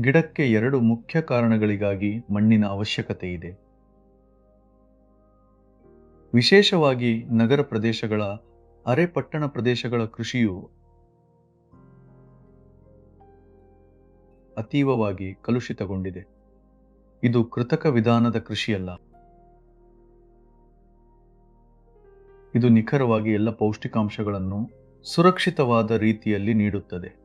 ಗಿಡಕ್ಕೆ ಎರಡು ಮುಖ್ಯ ಕಾರಣಗಳಿಗಾಗಿ ಮಣ್ಣಿನ ಅವಶ್ಯಕತೆ ಇದೆ. ವಿಶೇಷವಾಗಿ ನಗರ ಪ್ರದೇಶಗಳ, ಅರೆ ಪಟ್ಟಣ ಪ್ರದೇಶಗಳ ಕೃಷಿಯು ಅತೀವವಾಗಿ ಕಲುಷಿತಗೊಂಡಿದೆ. ಇದು ಕೃತಕ ವಿಧಾನದ ಕೃಷಿಯಲ್ಲ. ಇದು ನಿಖರವಾಗಿ ಎಲ್ಲ ಪೌಷ್ಟಿಕಾಂಶಗಳನ್ನು ಸುರಕ್ಷಿತವಾದ ರೀತಿಯಲ್ಲಿ ನೀಡುತ್ತದೆ.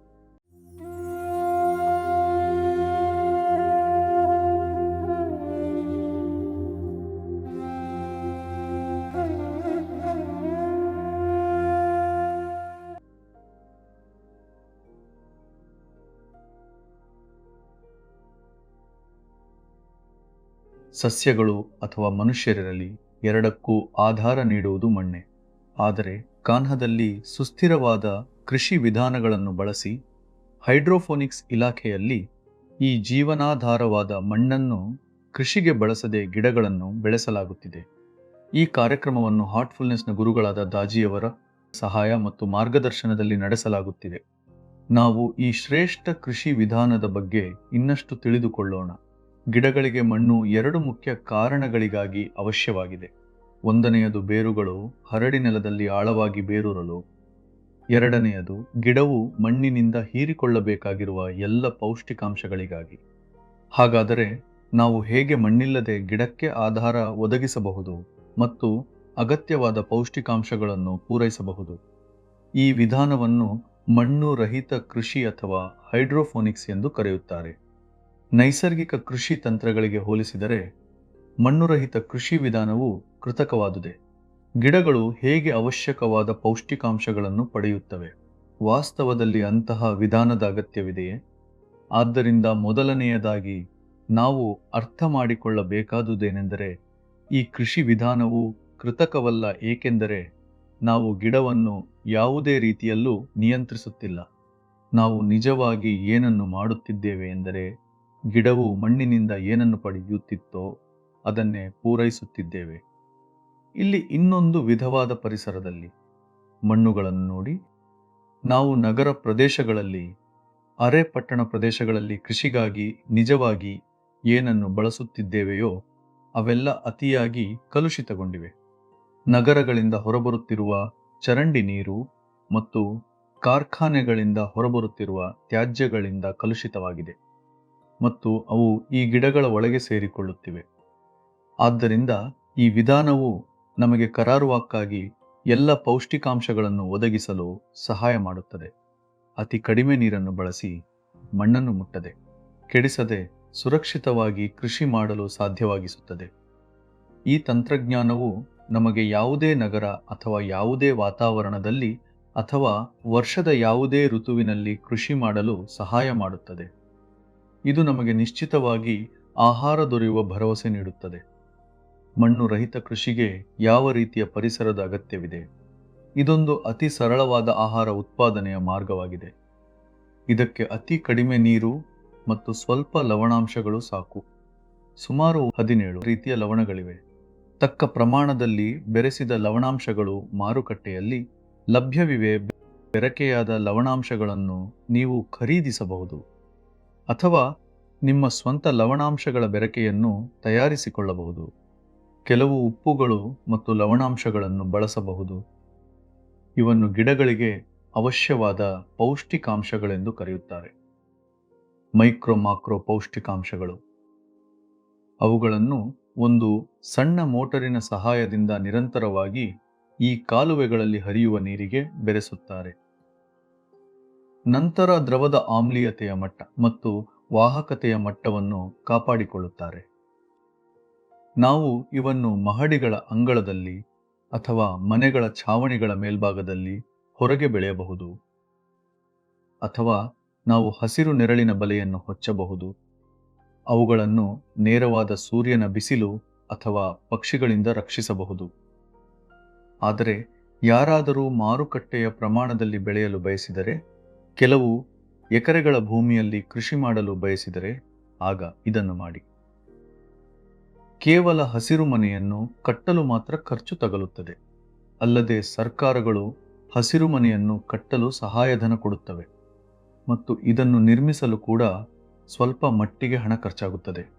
ಸಸ್ಯಗಳು ಅಥವಾ ಮನುಷ್ಯರಿರಲಿ ಎರಡಕ್ಕೂ ಆಧಾರ ನೀಡುವುದು ಮಣ್ಣೆ. ಆದರೆ ಕಾನ್ಹದಲ್ಲಿ ಸುಸ್ಥಿರವಾದ ಕೃಷಿ ವಿಧಾನಗಳನ್ನು ಬಳಸಿ ಹೈಡ್ರೋಫೋನಿಕ್ಸ್ ಇಲಾಖೆಯಲ್ಲಿ ಈ ಜೀವನಾಧಾರವಾದ ಮಣ್ಣನ್ನು ಕೃಷಿಗೆ ಬಳಸದೆ ಗಿಡಗಳನ್ನು ಬೆಳೆಸಲಾಗುತ್ತಿದೆ. ಈ ಕಾರ್ಯಕ್ರಮವನ್ನು ಹಾರ್ಟ್ಫುಲ್ನೆಸ್ನ ಗುರುಗಳಾದ ದಾಜಿಯವರ ಸಹಾಯ ಮತ್ತು ಮಾರ್ಗದರ್ಶನದಲ್ಲಿ ನಡೆಸಲಾಗುತ್ತಿದೆ. ನಾವು ಈ ಶ್ರೇಷ್ಠ ಕೃಷಿ ವಿಧಾನದ ಬಗ್ಗೆ ಇನ್ನಷ್ಟು ತಿಳಿದುಕೊಳ್ಳೋಣ. ಗಿಡಗಳಿಗೆ ಮಣ್ಣು ಎರಡು ಮುಖ್ಯ ಕಾರಣಗಳಿಗಾಗಿ ಅವಶ್ಯವಾಗಿದೆ. ಒಂದನೆಯದು ಬೇರುಗಳು ಹರಡಿ ನೆಲದಲ್ಲಿ ಆಳವಾಗಿ ಬೇರೂರಲು. ಎರಡನೆಯದು ಗಿಡವು ಮಣ್ಣಿನಿಂದ ಹೀರಿಕೊಳ್ಳಬೇಕಾಗಿರುವ ಎಲ್ಲ ಪೌಷ್ಟಿಕಾಂಶಗಳಿಗಾಗಿ. ಹಾಗಾದರೆ ನಾವು ಹೇಗೆ ಮಣ್ಣಿಲ್ಲದೆ ಗಿಡಕ್ಕೆ ಆಧಾರ ಒದಗಿಸಬಹುದು ಮತ್ತು ಅಗತ್ಯವಾದ ಪೌಷ್ಟಿಕಾಂಶಗಳನ್ನು ಪೂರೈಸಬಹುದು? ಈ ವಿಧಾನವನ್ನು ಮಣ್ಣು ರಹಿತ ಕೃಷಿ ಅಥವಾ ಹೈಡ್ರೋಫೋನಿಕ್ಸ್ ಎಂದು ಕರೆಯುತ್ತಾರೆ. ನೈಸರ್ಗಿಕ ಕೃಷಿ ತಂತ್ರಗಳಿಗೆ ಹೋಲಿಸಿದರೆ ಮಣ್ಣುರಹಿತ ಕೃಷಿ ವಿಧಾನವು ಕೃತಕವಾದುದೆ. ಗಿಡಗಳು ಹೇಗೆ ಅವಶ್ಯಕವಾದ ಪೌಷ್ಟಿಕಾಂಶಗಳನ್ನು ಪಡೆಯುತ್ತವೆ? ವಾಸ್ತವದಲ್ಲಿ ಅಂತಹ ವಿಧಾನದ ಅಗತ್ಯವಿದೆಯೇ? ಆದ್ದರಿಂದ ಮೊದಲನೆಯದಾಗಿ ನಾವು ಅರ್ಥ ಮಾಡಿಕೊಳ್ಳಬೇಕಾದುದೇನೆಂದರೆ ಈ ಕೃಷಿ ವಿಧಾನವು ಕೃತಕವಲ್ಲ ಏಕೆಂದರೆ ನಾವು ಗಿಡವನ್ನು ಯಾವುದೇ ರೀತಿಯಲ್ಲೂ ನಿಯಂತ್ರಿಸುತ್ತಿಲ್ಲ. ನಾವು ನಿಜವಾಗಿ ಏನನ್ನು ಮಾಡುತ್ತಿದ್ದೇವೆ ಎಂದರೆ ಗಿಡವು ಮಣ್ಣಿನಿಂದ ಏನನ್ನು ಪಡೆಯುತ್ತಿತ್ತೋ ಅದನ್ನೇ ಪೂರೈಸುತ್ತಿದ್ದೇವೆ. ಇಲ್ಲಿ ಇನ್ನೊಂದು ವಿಧವಾದ ಪರಿಸರದಲ್ಲಿ ಮಣ್ಣುಗಳನ್ನು ನೋಡಿ, ನಾವು ನಗರ ಪ್ರದೇಶಗಳಲ್ಲಿ, ಅರೆ ಪಟ್ಟಣ ಪ್ರದೇಶಗಳಲ್ಲಿ ಕೃಷಿಗಾಗಿ ನಿಜವಾಗಿ ಏನನ್ನು ಬಳಸುತ್ತಿದ್ದೇವೆಯೋ ಅವೆಲ್ಲ ಅತಿಯಾಗಿ ಕಲುಷಿತಗೊಂಡಿವೆ. ನಗರಗಳಿಂದ ಹೊರಬರುತ್ತಿರುವ ಚರಂಡಿ ನೀರು ಮತ್ತು ಕಾರ್ಖಾನೆಗಳಿಂದ ಹೊರಬರುತ್ತಿರುವ ತ್ಯಾಜ್ಯಗಳಿಂದ ಕಲುಷಿತವಾಗಿದೆ. ಮತ್ತು ಅವು ಈ ಗಿಡಗಳ ಒಳಗೆ ಸೇರಿಕೊಳ್ಳುತ್ತಿವೆ. ಆದ್ದರಿಂದ ಈ ವಿಧಾನವು ನಮಗೆ ಕರಾರುವಾಕ್ಕಾಗಿ ಎಲ್ಲ ಪೌಷ್ಟಿಕಾಂಶಗಳನ್ನು ಒದಗಿಸಲು ಸಹಾಯ ಮಾಡುತ್ತದೆ. ಅತಿ ಕಡಿಮೆ ನೀರನ್ನು ಬಳಸಿ ಮಣ್ಣನ್ನು ಮುಟ್ಟದೆ, ಕೆಡಿಸದೆ ಸುರಕ್ಷಿತವಾಗಿ ಕೃಷಿ ಮಾಡಲು ಸಾಧ್ಯವಾಗಿಸುತ್ತದೆ. ಈ ತಂತ್ರಜ್ಞಾನವು ನಮಗೆ ಯಾವುದೇ ನಗರ ಅಥವಾ ಯಾವುದೇ ವಾತಾವರಣದಲ್ಲಿ ಅಥವಾ ವರ್ಷದ ಯಾವುದೇ ಋತುವಿನಲ್ಲಿ ಕೃಷಿ ಮಾಡಲು ಸಹಾಯ ಮಾಡುತ್ತದೆ. ಇದು ನಮಗೆ ನಿಶ್ಚಿತವಾಗಿ ಆಹಾರ ದೊರೆಯುವ ಭರವಸೆ ನೀಡುತ್ತದೆ. ಮಣ್ಣು ರಹಿತ ಕೃಷಿಗೆ ಯಾವ ರೀತಿಯ ಪರಿಸರದ ಅಗತ್ಯವಿದೆ? ಇದೊಂದು ಅತಿ ಸರಳವಾದ ಆಹಾರ ಉತ್ಪಾದನೆಯ ಮಾರ್ಗವಾಗಿದೆ. ಇದಕ್ಕೆ ಅತಿ ಕಡಿಮೆ ನೀರು ಮತ್ತು ಸ್ವಲ್ಪ ಲವಣಾಂಶಗಳು ಸಾಕು. ಸುಮಾರು ಹದಿನೇಳು ರೀತಿಯ ಲವಣಗಳಿವೆ. ತಕ್ಕ ಪ್ರಮಾಣದಲ್ಲಿ ಬೆರೆಸಿದ ಲವಣಾಂಶಗಳು ಮಾರುಕಟ್ಟೆಯಲ್ಲಿ ಲಭ್ಯವಿವೆ. ಬೆರಕೆಯಾದ ಲವಣಾಂಶಗಳನ್ನು ನೀವು ಖರೀದಿಸಬಹುದು. ಅಥವಾ ನಿಮ್ಮ ಸ್ವಂತ ಲವಣಾಂಶಗಳ ಬೆರಕೆಯನ್ನು ತಯಾರಿಸಿಕೊಳ್ಳಬಹುದು. ಕೆಲವು ಉಪ್ಪುಗಳು ಮತ್ತು ಲವಣಾಂಶಗಳನ್ನು ಬಳಸಬಹುದು. ಇವನ್ನು ಗಿಡಗಳಿಗೆ ಅವಶ್ಯವಾದ ಪೌಷ್ಟಿಕಾಂಶಗಳೆಂದು ಕರೆಯುತ್ತಾರೆ. ಮೈಕ್ರೋ ಮಾಕ್ರೋ ಪೌಷ್ಟಿಕಾಂಶಗಳು. ಅವುಗಳನ್ನು ಒಂದು ಸಣ್ಣ ಮೋಟರಿನ ಸಹಾಯದಿಂದ ನಿರಂತರವಾಗಿ ಈ ಕಾಲುವೆಗಳಲ್ಲಿ ಹರಿಯುವ ನೀರಿಗೆ ಬೆರೆಸುತ್ತಾರೆ. ನಂತರ ದ್ರವದ ಆಮ್ಲೀಯತೆಯ ಮಟ್ಟ ಮತ್ತು ವಾಹಕತೆಯ ಮಟ್ಟವನ್ನು ಕಾಪಾಡಿಕೊಳ್ಳುತ್ತಾರೆ. ನಾವು ಇವನ್ನು ಮಹಡಿಗಳ ಅಂಗಳದಲ್ಲಿ ಅಥವಾ ಮನೆಗಳ ಛಾವಣಿಗಳ ಮೇಲ್ಭಾಗದಲ್ಲಿ ಹೊರಗೆ ಬೆಳೆಯಬಹುದು. ಅಥವಾ ನಾವು ಹಸಿರು ನೆರಳಿನ ಬಲೆಯನ್ನು ಹೊಚ್ಚಬಹುದು. ಅವುಗಳನ್ನು ನೇರವಾದ ಸೂರ್ಯನ ಬಿಸಿಲು ಅಥವಾ ಪಕ್ಷಿಗಳಿಂದ ರಕ್ಷಿಸಬಹುದು. ಆದರೆ ಯಾರಾದರೂ ಮಾರುಕಟ್ಟೆಯ ಪ್ರಮಾಣದಲ್ಲಿ ಬೆಳೆಯಲು ಬಯಸಿದರೆ ಕೆಲವು ಎಕರೆಗಳ ಭೂಮಿಯಲ್ಲಿ ಕೃಷಿ ಮಾಡಲು ಬಯಸಿದರೆ ಆಗ ಇದನ್ನು ಮಾಡಿ. ಕೇವಲ ಹಸಿರು ಮನೆಯನ್ನು ಕಟ್ಟಲು ಮಾತ್ರ ಖರ್ಚು ತಗಲುತ್ತದೆ. ಅಲ್ಲದೆ ಸರ್ಕಾರಗಳು ಹಸಿರು ಮನೆಯನ್ನು ಕಟ್ಟಲು ಸಹಾಯಧನ ಕೊಡುತ್ತವೆ. ಮತ್ತು ಇದನ್ನು ನಿರ್ಮಿಸಲು ಕೂಡ ಸ್ವಲ್ಪ ಮಟ್ಟಿಗೆ ಹಣ ಖರ್ಚಾಗುತ್ತದೆ.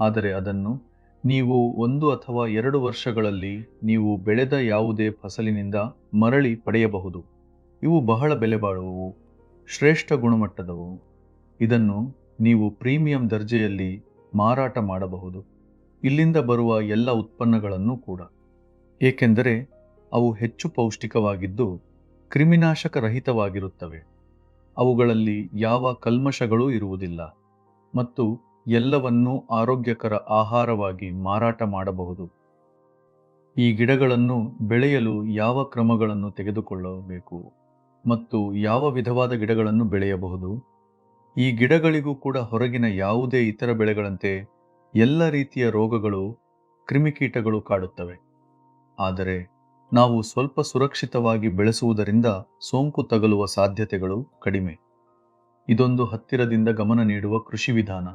ಆದರೆ ಅದನ್ನು ನೀವು ಒಂದು ಅಥವಾ ಎರಡು ವರ್ಷಗಳಲ್ಲಿ ನೀವು ಬೆಳೆದ ಯಾವುದೇ ಫಸಲಿನಿಂದ ಮರಳಿ ಪಡೆಯಬಹುದು. ಇವು ಬಹಳ ಬೆಲೆ ಬಾಳುವವು ಶ್ರೇಷ್ಠ ಗುಣಮಟ್ಟದವು. ಇದನ್ನು ನೀವು ಪ್ರೀಮಿಯಂ ದರ್ಜೆಯಲ್ಲಿ ಮಾರಾಟ ಮಾಡಬಹುದು. ಇಲ್ಲಿಂದ ಬರುವ ಎಲ್ಲ ಉತ್ಪನ್ನಗಳನ್ನು ಕೂಡ. ಏಕೆಂದರೆ ಅವು ಹೆಚ್ಚು ಪೌಷ್ಟಿಕವಾಗಿದ್ದು ಕ್ರಿಮಿನಾಶಕ ರಹಿತವಾಗಿರುತ್ತವೆ ಅವುಗಳಲ್ಲಿ ಯಾವ ಕಲ್ಮಶಗಳೂ ಇರುವುದಿಲ್ಲ. ಮತ್ತು ಎಲ್ಲವನ್ನೂ ಆರೋಗ್ಯಕರ ಆಹಾರವಾಗಿ ಮಾರಾಟ ಮಾಡಬಹುದು. ಈ ಗಿಡಗಳನ್ನು ಬೆಳೆಯಲು ಯಾವ ಕ್ರಮಗಳನ್ನು ತೆಗೆದುಕೊಳ್ಳಬೇಕು? ಮತ್ತು ಯಾವ ವಿಧವಾದ ಗಿಡಗಳನ್ನು ಬೆಳೆಯಬಹುದು? ಈ ಗಿಡಗಳಿಗೂ ಕೂಡ ಹೊರಗಿನ ಯಾವುದೇ ಇತರ ಬೆಳೆಗಳಂತೆ ಎಲ್ಲ ರೀತಿಯ ರೋಗಗಳು, ಕ್ರಿಮಿಕೀಟಗಳು ಕಾಡುತ್ತವೆ. ಆದರೆ ನಾವು ಸ್ವಲ್ಪ ಸುರಕ್ಷಿತವಾಗಿ ಬೆಳೆಸುವುದರಿಂದ ಸೋಂಕು ತಗಲುವ ಸಾಧ್ಯತೆಗಳು ಕಡಿಮೆ. ಇದೊಂದು ಹತ್ತಿರದಿಂದ ಗಮನ ನೀಡುವ ಕೃಷಿ ವಿಧಾನ.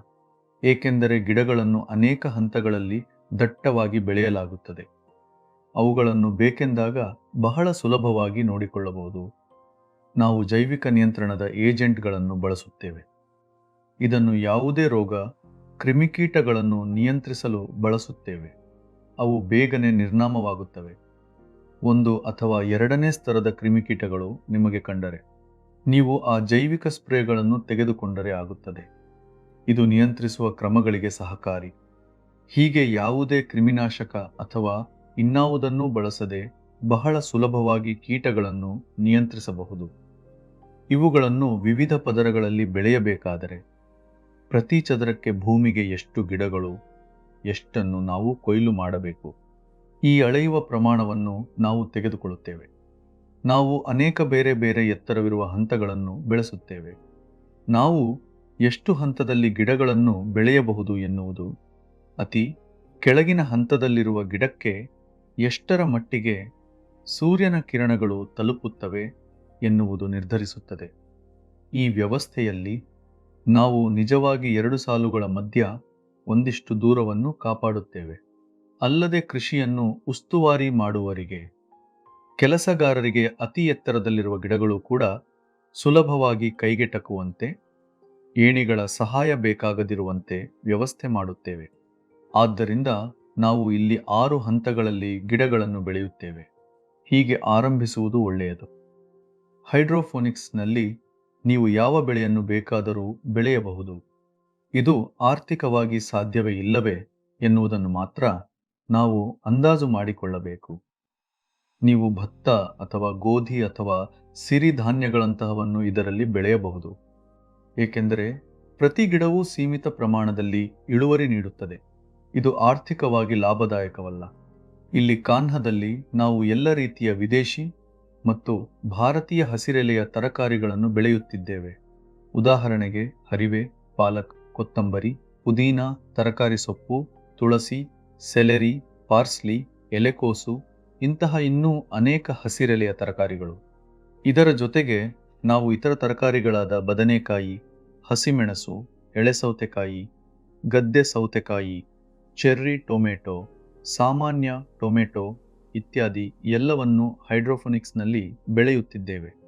ಏಕೆಂದರೆ ಗಿಡಗಳನ್ನು ಅನೇಕ ಹಂತಗಳಲ್ಲಿ ದಟ್ಟವಾಗಿ ಬೆಳೆಯಲಾಗುತ್ತದೆ. ಅವುಗಳನ್ನು ಬೇಕೆಂದಾಗ ಬಹಳ ಸುಲಭವಾಗಿ ನೋಡಿಕೊಳ್ಳಬಹುದು. ನಾವು ಜೈವಿಕ ನಿಯಂತ್ರಣದ ಏಜೆಂಟ್ಗಳನ್ನು ಬಳಸುತ್ತೇವೆ. ಇದನ್ನು ಯಾವುದೇ ರೋಗ, ಕ್ರಿಮಿಕೀಟಗಳನ್ನು ನಿಯಂತ್ರಿಸಲು ಬಳಸುತ್ತೇವೆ. ಅವು ಬೇಗನೆ ನಿರ್ನಾಮವಾಗುತ್ತವೆ. ಒಂದು ಅಥವಾ ಎರಡನೇ ಸ್ತರದ ಕ್ರಿಮಿಕೀಟಗಳು ನಿಮಗೆ ಕಂಡರೆ, ನೀವು ಆ ಜೈವಿಕ ಸ್ಪ್ರೇಗಳನ್ನು ತೆಗೆದುಕೊಂಡರೆ ಆಗುತ್ತದೆ. ಇದು ನಿಯಂತ್ರಿಸುವ ಕ್ರಮಗಳಿಗೆ ಸಹಕಾರಿ. ಹೀಗೆ ಯಾವುದೇ ಕ್ರಿಮಿನಾಶಕ ಅಥವಾ ಇನ್ನಾವುದನ್ನೂ ಬಳಸದೆ ಬಹಳ ಸುಲಭವಾಗಿ ಕೀಟಗಳನ್ನು ನಿಯಂತ್ರಿಸಬಹುದು. ಇವುಗಳನ್ನು ವಿವಿಧ ಪದರಗಳಲ್ಲಿ ಬೆಳೆಯಬೇಕಾದರೆ ಪ್ರತಿ ಚದರಕ್ಕೆ ಭೂಮಿಗೆ ಎಷ್ಟು ಗಿಡಗಳು, ಎಷ್ಟನ್ನು ನಾವು ಕೊಯ್ಲು ಮಾಡಬೇಕು, ಈ ಅಳೆಯುವ ಪ್ರಮಾಣವನ್ನು ನಾವು ತೆಗೆದುಕೊಳ್ಳುತ್ತೇವೆ. ನಾವು ಅನೇಕ ಬೇರೆ ಬೇರೆ ಎತ್ತರವಿರುವ ಹಂತಗಳನ್ನು ಬೆಳೆಸುತ್ತೇವೆ. ನಾವು ಎಷ್ಟು ಹಂತದಲ್ಲಿ ಗಿಡಗಳನ್ನು ಬೆಳೆಯಬಹುದು ಎನ್ನುವುದು ಅತಿ ಕೆಳಗಿನ ಹಂತದಲ್ಲಿರುವ ಗಿಡಕ್ಕೆ ಎಷ್ಟರ ಮಟ್ಟಿಗೆ ಸೂರ್ಯನ ಕಿರಣಗಳು ತಲುಪುತ್ತವೆ ಎನ್ನುವುದು ನಿರ್ಧರಿಸುತ್ತದೆ. ಈ ವ್ಯವಸ್ಥೆಯಲ್ಲಿ ನಾವು ನಿಜವಾಗಿ ಎರಡು ಸಾಲುಗಳ ಮಧ್ಯ ಒಂದಿಷ್ಟು ದೂರವನ್ನು ಕಾಪಾಡುತ್ತೇವೆ. ಅಲ್ಲದೆ ಕೃಷಿಯನ್ನು ಉಸ್ತುವಾರಿ ಮಾಡುವರಿಗೆ ಕೆಲಸಗಾರರಿಗೆ ಅತಿ ಎತ್ತರದಲ್ಲಿರುವ ಗಿಡಗಳು ಕೂಡ ಸುಲಭವಾಗಿ ಕೈಗೆಟಕುವಂತೆ, ಏಣಿಗಳ ಸಹಾಯ ಬೇಕಾಗದಿರುವಂತೆ ವ್ಯವಸ್ಥೆ ಮಾಡುತ್ತೇವೆ. ಆದ್ದರಿಂದ ನಾವು ಇಲ್ಲಿ ಆರು ಹಂತಗಳಲ್ಲಿ ಗಿಡಗಳನ್ನು ಬೆಳೆಯುತ್ತೇವೆ. ಹೀಗೆ ಆರಂಭಿಸುವುದು ಒಳ್ಳೆಯದು. ಹೈಡ್ರೋಫೋನಿಕ್ಸ್ನಲ್ಲಿ ನೀವು ಯಾವ ಬೆಳೆಯನ್ನು ಬೇಕಾದರೂ ಬೆಳೆಯಬಹುದು. ಇದು ಆರ್ಥಿಕವಾಗಿ ಸಾಧ್ಯವೇ ಇಲ್ಲವೇ ಎನ್ನುವುದನ್ನು ಮಾತ್ರ ನಾವು ಅಂದಾಜು ಮಾಡಿಕೊಳ್ಳಬೇಕು. ನೀವು ಭತ್ತ ಅಥವಾ ಗೋಧಿ ಅಥವಾ ಸಿರಿಧಾನ್ಯಗಳಂತಹವನ್ನು ಇದರಲ್ಲಿ ಬೆಳೆಯಬಹುದು. ಏಕೆಂದರೆ ಪ್ರತಿ ಗಿಡವೂ ಸೀಮಿತ ಪ್ರಮಾಣದಲ್ಲಿ ಇಳುವರಿ ನೀಡುತ್ತದೆ. ಇದು ಆರ್ಥಿಕವಾಗಿ ಲಾಭದಾಯಕವಲ್ಲ. ಇಲ್ಲಿ ಕಾನ್ಹದಲ್ಲಿ ನಾವು ಎಲ್ಲ ರೀತಿಯ ವಿದೇಶಿ ಮತ್ತು ಭಾರತೀಯ ಹಸಿರೆಲೆಯ ತರಕಾರಿಗಳನ್ನು ಬೆಳೆಯುತ್ತಿದ್ದೇವೆ. ಉದಾಹರಣೆಗೆ ಹರಿವೆ, ಪಾಲಕ್, ಕೊತ್ತಂಬರಿ, ಪುದೀನಾ, ತರಕಾರಿ ಸೊಪ್ಪು, ತುಳಸಿ, ಸೆಲೆರಿ, ಪಾರ್ಸ್ಲಿ, ಎಲೆಕೋಸು ಇಂತಹ ಇನ್ನೂ ಅನೇಕ ಹಸಿರೆಲೆಯ ತರಕಾರಿಗಳು. ಇದರ ಜೊತೆಗೆ ನಾವು ಇತರ ತರಕಾರಿಗಳಾದ ಬದನೆಕಾಯಿ, ಹಸಿಮೆಣಸು ಎಳೆ ಸೌತೆಕಾಯಿ ಗದ್ದೆ ಸೌತೆಕಾಯಿ, ಚೆರ್ರಿ ಟೊಮೆಟೊ, ಸಾಮಾನ್ಯ ಟೊಮೆಟೊ ಇತ್ಯಾದಿ ಎಲ್ಲವನ್ನು ಹೈಡ್ರೋಫೋನಿಕ್ಸ್ನಲ್ಲಿ ಬೆಳೆಯುತ್ತಿದ್ದೇವೆ.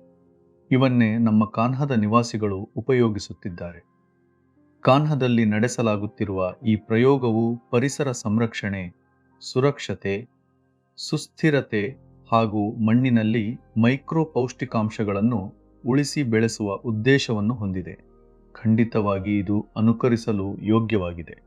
ಇವನ್ನೇ ನಮ್ಮ ಕಾನ್ಹದ ನಿವಾಸಿಗಳು ಉಪಯೋಗಿಸುತ್ತಿದ್ದಾರೆ. ಕಾನ್ಹದಲ್ಲಿ ನಡೆಸಲಾಗುತ್ತಿರುವ ಈ ಪ್ರಯೋಗವು ಪರಿಸರ ಸಂರಕ್ಷಣೆ, ಸುರಕ್ಷತೆ, ಸುಸ್ಥಿರತೆ ಹಾಗೂ ಮಣ್ಣಿನಲ್ಲಿ ಮೈಕ್ರೋ ಪೌಷ್ಟಿಕಾಂಶಗಳನ್ನು ಉಳಿಸಿ ಬೆಳೆಸುವ ಉದ್ದೇಶವನ್ನು ಹೊಂದಿದೆ. ಖಂಡಿತವಾಗಿ ಇದು ಅನುಕರಿಸಲು ಯೋಗ್ಯವಾಗಿದೆ.